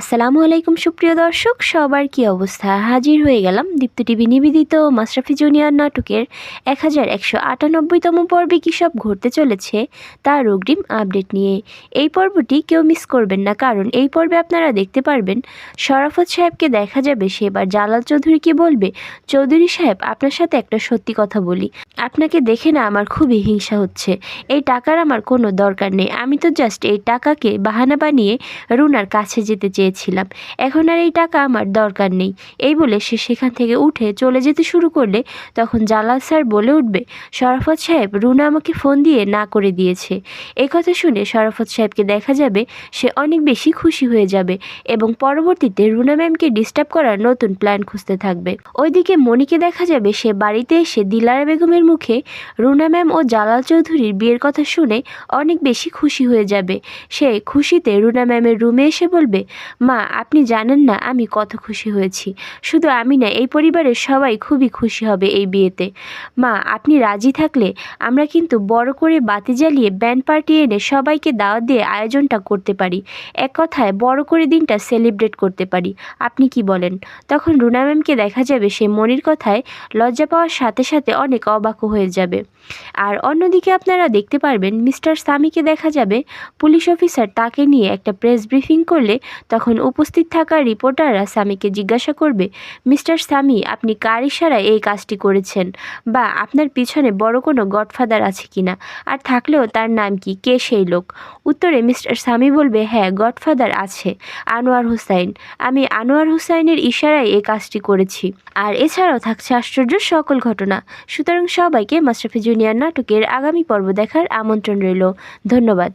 আসসালামু আলাইকুম সুপ্রিয় দর্শক, সবার কি অবস্থা? হাজির হয়ে গেলাম দীপ্ত টিভি নিবেদিত মাশরাফি জুনিয়র নাটকের এক হাজার একশো আটানব্বইতম পর্বে কী সব ঘটতে চলেছে তার অগ্রিম আপডেট নিয়ে। এই পর্বটি কেউ মিস করবেন না, কারণ এই পর্বে আপনারা দেখতে পারবেন শরাফত সাহেবকে দেখা যাবে সে, এবার জালাল চৌধুরীকে বলবে? চৌধুরী সাহেব, আপনার সাথে একটা সত্যি কথা বলি। আপনাকে দেখে না আমার খুবই হিংসা হচ্ছে। এই টাকার আমার কোনো দরকার নেই। আমি তো জাস্ট এই টাকাকে বাহানা বানিয়ে রুনার কাছে যেতে চেয়েছিলাম। এখন আর এই টাকা আমার দরকার নেই। এই বলে সে সেখান থেকে উঠে চলে যেতে শুরু করলে তখন জালাল স্যার বলে উঠবে শরাফত সাহেব, রুনা আমাকে ফোন দিয়ে না করে দিয়েছে। এই কথা শুনে শরাফত সাহেবকে দেখা যাবে সে অনেক বেশি খুশি হয়ে যাবে এবং পরবর্তীতে রুনা ম্যামকে ডিস্টার্ব করার নতুন প্ল্যান খুঁজতে থাকবে। ওইদিকে মনিকে দেখা যাবে সে বাড়িতে এসে দিলারা বেগমের মুখে রুনা ম্যাম ও জালাল চৌধুরীর বিয়ের কথা শুনে অনেক বেশি খুশি হয়ে যাবে। সে খুশিতে রুনা ম্যামের রুমে এসে বলবে, মা, আপনি জানেন না আমি কত খুশি হয়েছি। শুধু আমি না, এই পরিবারের সবাই খুবই খুশি হবে এই বিয়েতে। মা, আপনি রাজি থাকলে আমরা কিন্তু বড় করে বাতি জ্বালিয়ে ব্যান্ড পার্টি এনে সবাইকে দাওয়াত দিয়ে আয়োজনটা করতে পারি। এক কথায়, বড় করে দিনটা সেলিব্রেট করতে পারি। আপনি কি বলেন? তখন রুনা ম্যামকে দেখা যাবে সে মনির কথায় লজ্জা পাওয়ার সাথে সাথে অনেক অবাক হয়ে যাবে। আর অন্যদিকে আপনারা দেখতে পারবেন, মিস্টার সামিকে দেখা যাবে। পুলিশ অফিসার তাকে নিয়ে একটা প্রেস ব্রিফিং করলে তখন উপস্থিত থাকা রিপোর্টাররা সামিকে জিজ্ঞাসা করবে, মিস্টার সামি, আপনি কার ইশারায় এই কাজটি করেছেন? বা আপনার পিছনে বড় কোনো গডফাদার আছে কিনা? আর থাকলেও তার নাম কি? কে সেই লোক? উত্তরে মিস্টার সামি বলবে হ্যাঁ গডফাদার আছে, আনোয়ার হুসাইন। আমি আনোয়ার হুসাইনের ইশারায় এই কাজটি করেছি। আর এছাড়াও থাকছে আশ্চর্য সকল ঘটনা। সুতরাং সবাইকে মাশরাফি জুনিয়র নাটকের আগামী পর্ব দেখার আমন্ত্রণ রইল। ধন্যবাদ।